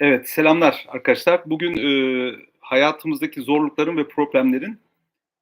Evet, selamlar arkadaşlar. Bugün e, hayatımızdaki zorlukların ve problemlerin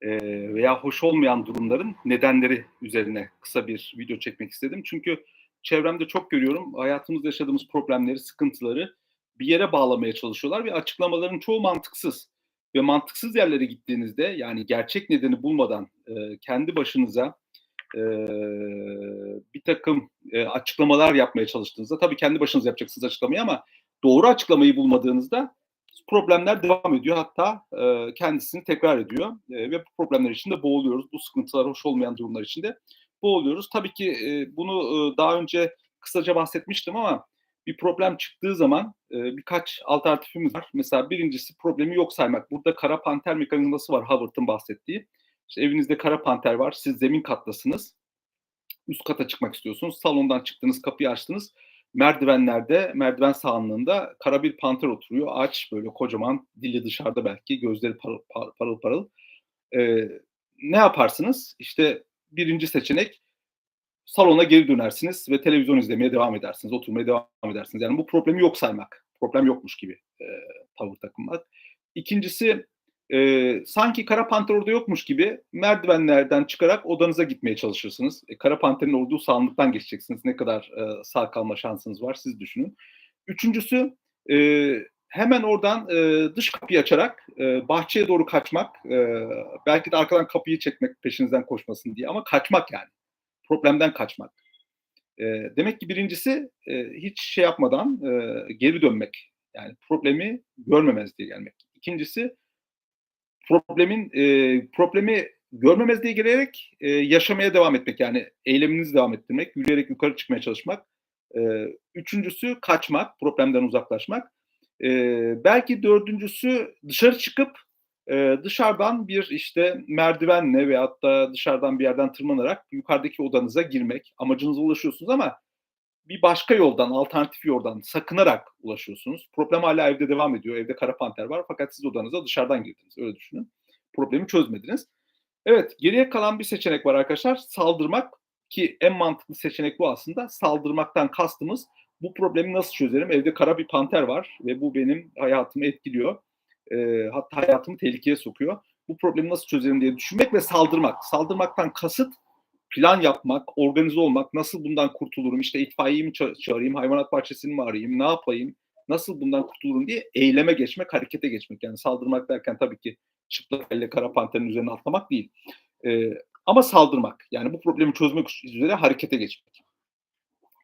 e, veya hoş olmayan durumların nedenleri üzerine kısa bir video çekmek istedim. Çünkü çevremde çok görüyorum hayatımızda yaşadığımız problemleri, sıkıntıları bir yere bağlamaya çalışıyorlar ve açıklamaların çoğu mantıksız. Ve mantıksız yerlere gittiğinizde yani gerçek nedeni bulmadan e, kendi başınıza e, bir takım e, açıklamalar yapmaya çalıştığınızda tabii kendi başınıza yapacaksınız açıklamayı ama doğru açıklamayı bulmadığınızda problemler devam ediyor. Hatta e, kendisini tekrar ediyor e, ve bu problemler içinde boğuluyoruz. Bu sıkıntılar hoş olmayan durumlar içinde boğuluyoruz. Tabii ki e, bunu e, daha önce kısaca bahsetmiştim ama bir problem çıktığı zaman e, birkaç alternatifimiz var. Mesela birincisi problemi yok saymak. Burada kara panter mekanizması var Howard'ın bahsettiği. İşte evinizde kara panter var. Siz zemin kattasınız. Üst kata çıkmak istiyorsunuz. Salondan çıktınız, kapıyı açtınız merdivenlerde, merdiven sağlığında kara bir panter oturuyor. Aç böyle kocaman, dili dışarıda belki, gözleri parıl. parıl, parıl. Ee, ne yaparsınız? İşte birinci seçenek salona geri dönersiniz ve televizyon izlemeye devam edersiniz, oturmaya devam edersiniz. Yani bu problemi yok saymak, problem yokmuş gibi e, tavır takınmak. İkincisi e, sanki Kara Panter orada yokmuş gibi merdivenlerden çıkarak odanıza gitmeye çalışırsınız. E, Kara Panter'in olduğu sağlıktan geçeceksiniz. Ne kadar e, sağ kalma şansınız var siz düşünün. Üçüncüsü e, hemen oradan e, dış kapıyı açarak e, bahçeye doğru kaçmak. E, belki de arkadan kapıyı çekmek peşinizden koşmasın diye ama kaçmak yani. Problemden kaçmak. E, demek ki birincisi e, hiç şey yapmadan e, geri dönmek. Yani problemi görmemezliğe gelmek. İkincisi problemin e, problemi görmemezliğe gelerek e, yaşamaya devam etmek yani eyleminizi devam ettirmek, yürüyerek yukarı çıkmaya çalışmak. E, üçüncüsü kaçmak, problemden uzaklaşmak. E, belki dördüncüsü dışarı çıkıp e, dışarıdan bir işte merdivenle veyahut da dışarıdan bir yerden tırmanarak yukarıdaki odanıza girmek. Amacınıza ulaşıyorsunuz ama bir başka yoldan, alternatif yoldan sakınarak ulaşıyorsunuz. Problem hala evde devam ediyor. Evde kara panter var fakat siz odanıza dışarıdan girdiniz. Öyle düşünün. Problemi çözmediniz. Evet, geriye kalan bir seçenek var arkadaşlar. Saldırmak ki en mantıklı seçenek bu aslında. Saldırmaktan kastımız bu problemi nasıl çözerim? Evde kara bir panter var ve bu benim hayatımı etkiliyor. E, hatta hayatımı tehlikeye sokuyor. Bu problemi nasıl çözerim diye düşünmek ve saldırmak. Saldırmaktan kasıt plan yapmak, organize olmak, nasıl bundan kurtulurum, işte itfaiyeyi mi çağırayım, hayvanat bahçesini mi arayayım, ne yapayım, nasıl bundan kurtulurum diye eyleme geçmek, harekete geçmek. Yani saldırmak derken tabii ki çıplak elle kara panterin üzerine atlamak değil. Ee, ama saldırmak, yani bu problemi çözmek üzere harekete geçmek.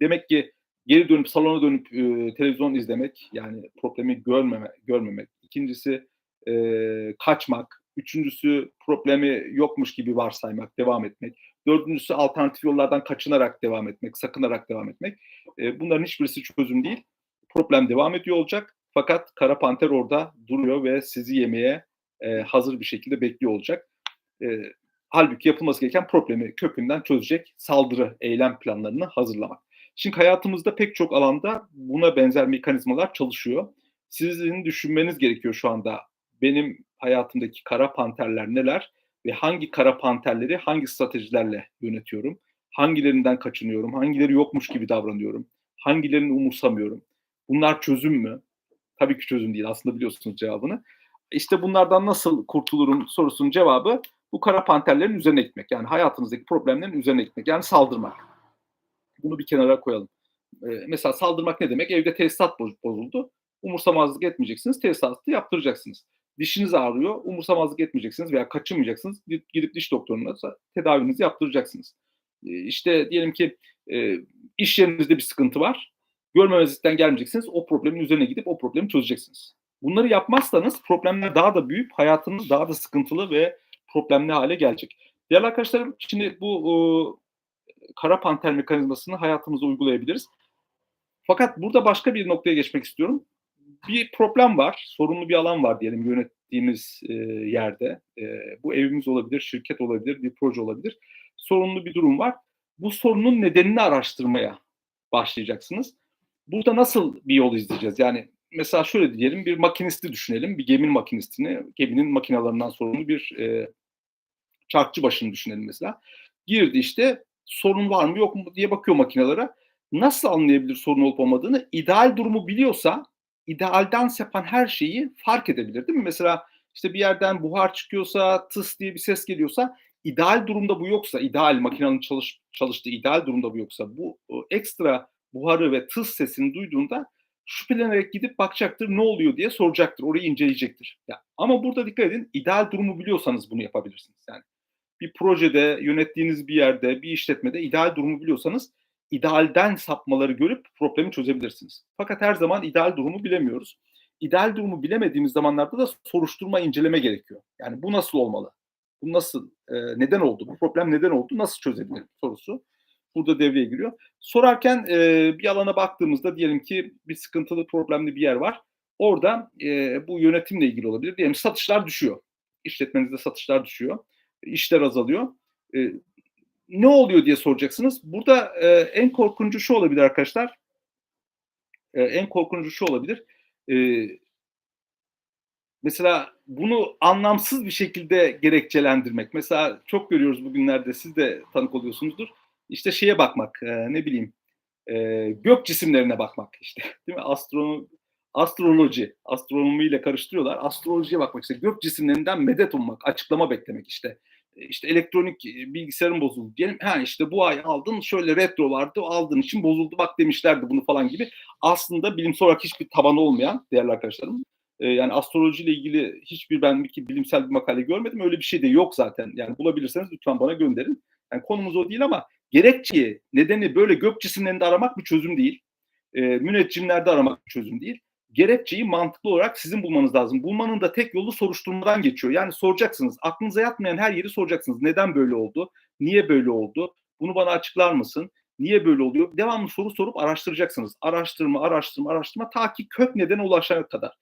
Demek ki geri dönüp salona dönüp e, televizyon izlemek, yani problemi görmeme, görmemek. İkincisi e, kaçmak. Üçüncüsü problemi yokmuş gibi varsaymak, devam etmek. Dördüncüsü alternatif yollardan kaçınarak devam etmek, sakınarak devam etmek. E, bunların hiçbirisi çözüm değil. Problem devam ediyor olacak. Fakat Kara Panter orada duruyor ve sizi yemeye e, hazır bir şekilde bekliyor olacak. E, halbuki yapılması gereken problemi kökünden çözecek saldırı, eylem planlarını hazırlamak. Şimdi hayatımızda pek çok alanda buna benzer mekanizmalar çalışıyor. Sizin düşünmeniz gerekiyor şu anda. Benim hayatımdaki kara panterler neler? ve hangi kara panterleri hangi stratejilerle yönetiyorum? Hangilerinden kaçınıyorum? Hangileri yokmuş gibi davranıyorum? Hangilerini umursamıyorum? Bunlar çözüm mü? Tabii ki çözüm değil. Aslında biliyorsunuz cevabını. İşte bunlardan nasıl kurtulurum sorusunun cevabı bu kara panterlerin üzerine gitmek. Yani hayatınızdaki problemlerin üzerine gitmek. Yani saldırmak. Bunu bir kenara koyalım. Ee, mesela saldırmak ne demek? Evde tesisat bozuldu. Umursamazlık etmeyeceksiniz. Tesisatı yaptıracaksınız dişiniz ağrıyor, umursamazlık etmeyeceksiniz veya kaçınmayacaksınız. Gidip diş doktoruna tedavinizi yaptıracaksınız. İşte diyelim ki e, iş yerinizde bir sıkıntı var. Görmemezlikten gelmeyeceksiniz. O problemin üzerine gidip o problemi çözeceksiniz. Bunları yapmazsanız problemler daha da büyüyüp hayatınız daha da sıkıntılı ve problemli hale gelecek. Değerli arkadaşlarım şimdi bu e, kara panter mekanizmasını hayatımıza uygulayabiliriz. Fakat burada başka bir noktaya geçmek istiyorum bir problem var, sorunlu bir alan var diyelim yönettiğimiz e, yerde. E, bu evimiz olabilir, şirket olabilir, bir proje olabilir. Sorunlu bir durum var. Bu sorunun nedenini araştırmaya başlayacaksınız. Burada nasıl bir yol izleyeceğiz? Yani mesela şöyle diyelim bir makinisti düşünelim, bir geminin makinistini, geminin makinalarından sorumlu bir e, çarkçı başını düşünelim mesela. Girdi işte sorun var mı yok mu diye bakıyor makinalara. Nasıl anlayabilir sorun olup olmadığını? İdeal durumu biliyorsa idealden sepan her şeyi fark edebilir değil mi? Mesela işte bir yerden buhar çıkıyorsa, tıs diye bir ses geliyorsa ideal durumda bu yoksa, ideal makinenin çalış, çalıştığı ideal durumda bu yoksa bu ekstra buharı ve tıs sesini duyduğunda şüphelenerek gidip bakacaktır ne oluyor diye soracaktır. Orayı inceleyecektir. Ya, ama burada dikkat edin ideal durumu biliyorsanız bunu yapabilirsiniz. Yani bir projede, yönettiğiniz bir yerde, bir işletmede ideal durumu biliyorsanız idealden sapmaları görüp problemi çözebilirsiniz. Fakat her zaman ideal durumu bilemiyoruz. İdeal durumu bilemediğimiz zamanlarda da soruşturma, inceleme gerekiyor. Yani bu nasıl olmalı? Bu nasıl, e, neden oldu? Bu problem neden oldu? Nasıl çözebilirim sorusu burada devreye giriyor. Sorarken e, bir alana baktığımızda diyelim ki bir sıkıntılı, problemli bir yer var. Orada e, bu yönetimle ilgili olabilir. Diyelim satışlar düşüyor. İşletmenizde satışlar düşüyor. İşler azalıyor. E, ne oluyor diye soracaksınız. Burada e, en korkuncu şu olabilir arkadaşlar. E, en korkuncu şu olabilir. E, mesela bunu anlamsız bir şekilde gerekçelendirmek. Mesela çok görüyoruz bugünlerde siz de tanık oluyorsunuzdur. İşte şeye bakmak, e, ne bileyim, e, gök cisimlerine bakmak işte. Değil mi? Astronom, astroloji, astronomiyle karıştırıyorlar. Astrolojiye bakmak işte gök cisimlerinden medet ummak, açıklama beklemek işte. İşte elektronik bilgisayarın bozuldu diyelim. Ha işte bu ay aldın şöyle retro vardı aldığın için bozuldu bak demişlerdi bunu falan gibi. Aslında bilimsel olarak hiçbir tabanı olmayan değerli arkadaşlarım. E, yani astrolojiyle ilgili hiçbir ben bir bilimsel bir makale görmedim. Öyle bir şey de yok zaten. Yani bulabilirseniz lütfen bana gönderin. Yani konumuz o değil ama gerekçeyi, nedeni böyle gök cisimlerinde aramak bir çözüm değil. E, müneccimlerde aramak bir çözüm değil. Gerekçeyi mantıklı olarak sizin bulmanız lazım. Bulmanın da tek yolu soruşturmadan geçiyor. Yani soracaksınız. Aklınıza yatmayan her yeri soracaksınız. Neden böyle oldu? Niye böyle oldu? Bunu bana açıklar mısın? Niye böyle oluyor? Devamlı soru sorup araştıracaksınız. Araştırma, araştırma, araştırma ta ki kök nedene ulaşana kadar.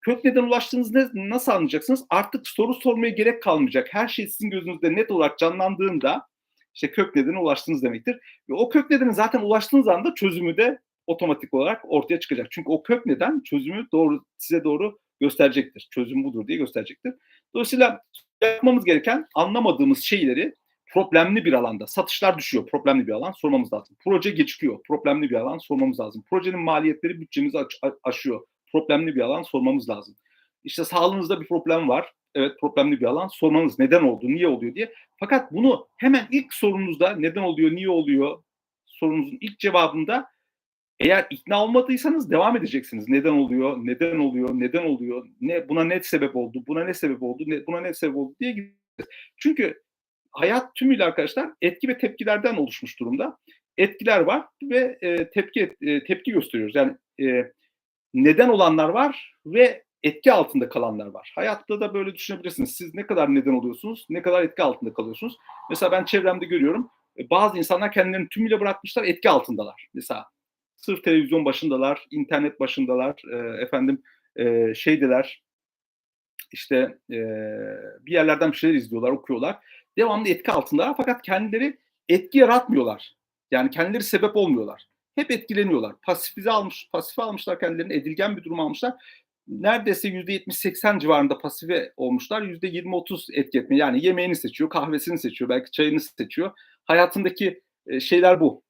Kök neden ulaştığınız ne, nasıl anlayacaksınız? Artık soru sormaya gerek kalmayacak. Her şey sizin gözünüzde net olarak canlandığında işte kök nedene ulaştınız demektir. Ve o kök nedene zaten ulaştığınız anda çözümü de otomatik olarak ortaya çıkacak. Çünkü o kök neden çözümü doğru size doğru gösterecektir. Çözüm budur diye gösterecektir. Dolayısıyla yapmamız gereken anlamadığımız şeyleri problemli bir alanda, satışlar düşüyor, problemli bir alan sormamız lazım. Proje geçiyor, problemli bir alan sormamız lazım. Projenin maliyetleri bütçemizi aş- aşıyor, problemli bir alan sormamız lazım. İşte sağlığınızda bir problem var, evet problemli bir alan sormanız neden oldu, niye oluyor diye. Fakat bunu hemen ilk sorunuzda neden oluyor, niye oluyor sorunuzun ilk cevabında eğer ikna olmadıysanız devam edeceksiniz. Neden oluyor, neden oluyor, neden oluyor, ne buna ne sebep oldu, buna ne sebep oldu, ne, buna ne sebep oldu diye gideceğiz. Çünkü hayat tümüyle arkadaşlar etki ve tepkilerden oluşmuş durumda. Etkiler var ve e, tepki e, tepki gösteriyoruz. Yani e, neden olanlar var ve etki altında kalanlar var. Hayatta da böyle düşünebilirsiniz. Siz ne kadar neden oluyorsunuz, ne kadar etki altında kalıyorsunuz. Mesela ben çevremde görüyorum. Bazı insanlar kendilerini tümüyle bırakmışlar, etki altındalar. Mesela sırf televizyon başındalar, internet başındalar, e, efendim e, şeydeler, işte e, bir yerlerden bir şeyler izliyorlar, okuyorlar. Devamlı etki altındalar fakat kendileri etki yaratmıyorlar. Yani kendileri sebep olmuyorlar. Hep etkileniyorlar. Pasifize almış, pasife almışlar kendilerini, edilgen bir durum almışlar. Neredeyse %70-80 civarında pasife olmuşlar. %20-30 etki etme. Yani yemeğini seçiyor, kahvesini seçiyor, belki çayını seçiyor. Hayatındaki şeyler bu.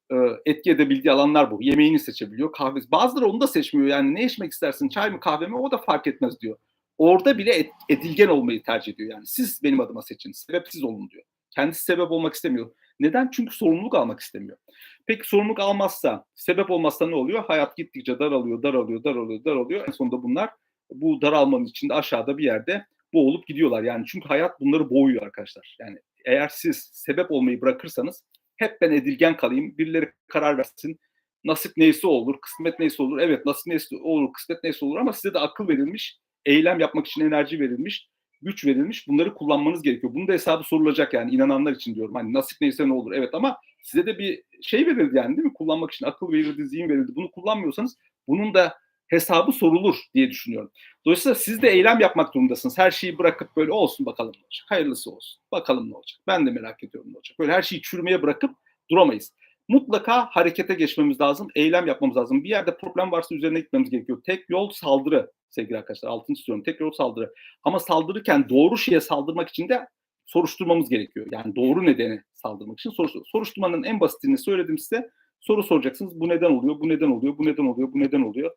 Etki edebildiği alanlar bu. Yemeğini seçebiliyor, kahvesi. Bazıları onu da seçmiyor. Yani ne içmek istersin, çay mı kahve mi o da fark etmez diyor. Orada bile et, edilgen olmayı tercih ediyor. Yani siz benim adıma seçin, sebepsiz olun diyor. Kendisi sebep olmak istemiyor. Neden? Çünkü sorumluluk almak istemiyor. Peki sorumluluk almazsa, sebep olmazsa ne oluyor? Hayat gittikçe daralıyor, daralıyor, daralıyor, daralıyor. En sonunda bunlar bu daralmanın içinde aşağıda bir yerde boğulup gidiyorlar. Yani çünkü hayat bunları boğuyor arkadaşlar. Yani eğer siz sebep olmayı bırakırsanız hep ben edilgen kalayım, birileri karar versin. Nasip neyse olur, kısmet neyse olur. Evet nasip neyse olur, kısmet neyse olur ama size de akıl verilmiş, eylem yapmak için enerji verilmiş, güç verilmiş. Bunları kullanmanız gerekiyor. Bunun da hesabı sorulacak yani inananlar için diyorum. Hani nasip neyse ne olur. Evet ama size de bir şey verildi yani değil mi? Kullanmak için akıl verildi, zihin verildi. Bunu kullanmıyorsanız bunun da hesabı sorulur diye düşünüyorum. Dolayısıyla siz de eylem yapmak durumundasınız. Her şeyi bırakıp böyle olsun bakalım ne olacak. Hayırlısı olsun. Bakalım ne olacak. Ben de merak ediyorum ne olacak. Böyle her şeyi çürümeye bırakıp duramayız. Mutlaka harekete geçmemiz lazım. Eylem yapmamız lazım. Bir yerde problem varsa üzerine gitmemiz gerekiyor. Tek yol saldırı sevgili arkadaşlar. Altını istiyorum. Tek yol saldırı. Ama saldırırken doğru şeye saldırmak için de soruşturmamız gerekiyor. Yani doğru nedeni saldırmak için soruştur soruşturmanın en basitini söyledim size. Soru soracaksınız. Bu neden oluyor? Bu neden oluyor? Bu neden oluyor? Bu neden oluyor?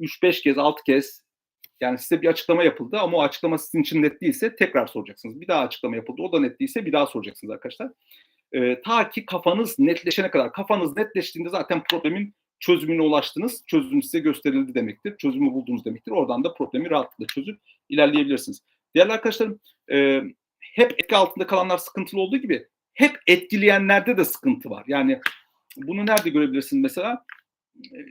3-5 kez, 6 kez yani size bir açıklama yapıldı ama o açıklama sizin için net değilse tekrar soracaksınız. Bir daha açıklama yapıldı. O da net değilse bir daha soracaksınız arkadaşlar. Ee, ta ki kafanız netleşene kadar. Kafanız netleştiğinde zaten problemin çözümüne ulaştınız. Çözüm size gösterildi demektir. Çözümü buldunuz demektir. Oradan da problemi rahatlıkla çözüp ilerleyebilirsiniz. Değerli arkadaşlarım e, hep etki altında kalanlar sıkıntılı olduğu gibi hep etkileyenlerde de sıkıntı var. Yani bunu nerede görebilirsiniz mesela?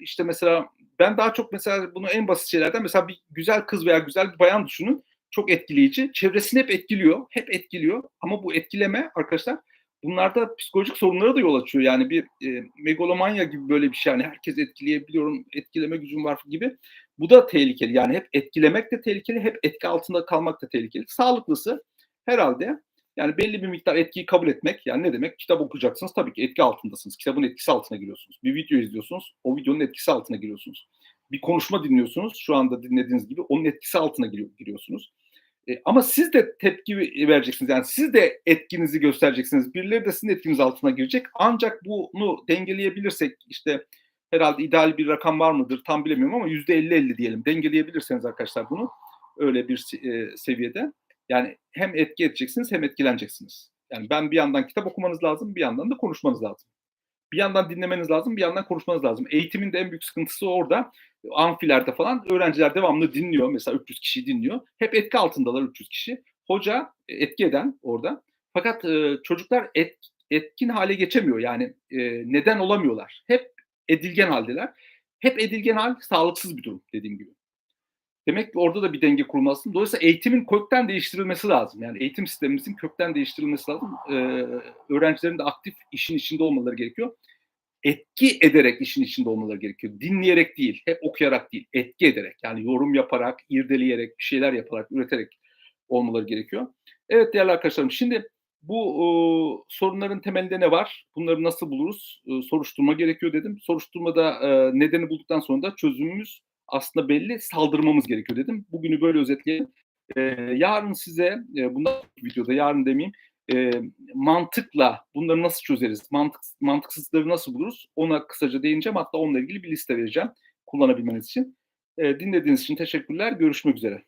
İşte mesela ben daha çok mesela bunu en basit şeylerden mesela bir güzel kız veya güzel bir bayan düşünün. Çok etkileyici. Çevresini hep etkiliyor. Hep etkiliyor. Ama bu etkileme arkadaşlar bunlarda psikolojik sorunlara da yol açıyor. Yani bir e, megalomanya gibi böyle bir şey. Yani herkes etkileyebiliyorum, etkileme gücüm var gibi. Bu da tehlikeli. Yani hep etkilemek de tehlikeli, hep etki altında kalmak da tehlikeli. Sağlıklısı herhalde yani belli bir miktar etkiyi kabul etmek. Yani ne demek? Kitap okuyacaksınız. Tabii ki etki altındasınız. Kitabın etkisi altına giriyorsunuz. Bir video izliyorsunuz. O videonun etkisi altına giriyorsunuz. Bir konuşma dinliyorsunuz. Şu anda dinlediğiniz gibi onun etkisi altına giriyorsunuz. E, ama siz de tepki vereceksiniz. Yani siz de etkinizi göstereceksiniz. Birileri de sizin etkiniz altına girecek. Ancak bunu dengeleyebilirsek işte herhalde ideal bir rakam var mıdır tam bilemiyorum ama yüzde 50-50 diyelim. Dengeleyebilirseniz arkadaşlar bunu öyle bir e, seviyede yani hem etki edeceksiniz hem etkileneceksiniz. Yani ben bir yandan kitap okumanız lazım, bir yandan da konuşmanız lazım. Bir yandan dinlemeniz lazım, bir yandan konuşmanız lazım. Eğitimin de en büyük sıkıntısı orada. Amfilerde falan öğrenciler devamlı dinliyor. Mesela 300 kişi dinliyor. Hep etki altındalar 300 kişi. Hoca e, etki eden orada. Fakat e, çocuklar et, etkin hale geçemiyor. Yani e, neden olamıyorlar. Hep edilgen haldeler. Hep edilgen hal sağlıksız bir durum dediğim gibi. Demek ki orada da bir denge kurulması. Dolayısıyla eğitimin kökten değiştirilmesi lazım. Yani eğitim sistemimizin kökten değiştirilmesi lazım. Ee, öğrencilerin de aktif işin içinde olmaları gerekiyor. Etki ederek işin içinde olmaları gerekiyor. Dinleyerek değil, hep okuyarak değil, etki ederek. Yani yorum yaparak, irdeleyerek, bir şeyler yaparak, üreterek olmaları gerekiyor. Evet değerli arkadaşlarım, şimdi bu e, sorunların temelinde ne var? Bunları nasıl buluruz? E, soruşturma gerekiyor dedim. Soruşturmada e, nedeni bulduktan sonra da çözümümüz aslında belli saldırmamız gerekiyor dedim. Bugünü böyle özetleyelim. Ee, yarın size e, bundan videoda yarın demeyeyim e, mantıkla bunları nasıl çözeriz? Mantık, mantıksızları nasıl buluruz? Ona kısaca değineceğim. Hatta onunla ilgili bir liste vereceğim kullanabilmeniz için. E, dinlediğiniz için teşekkürler. Görüşmek üzere.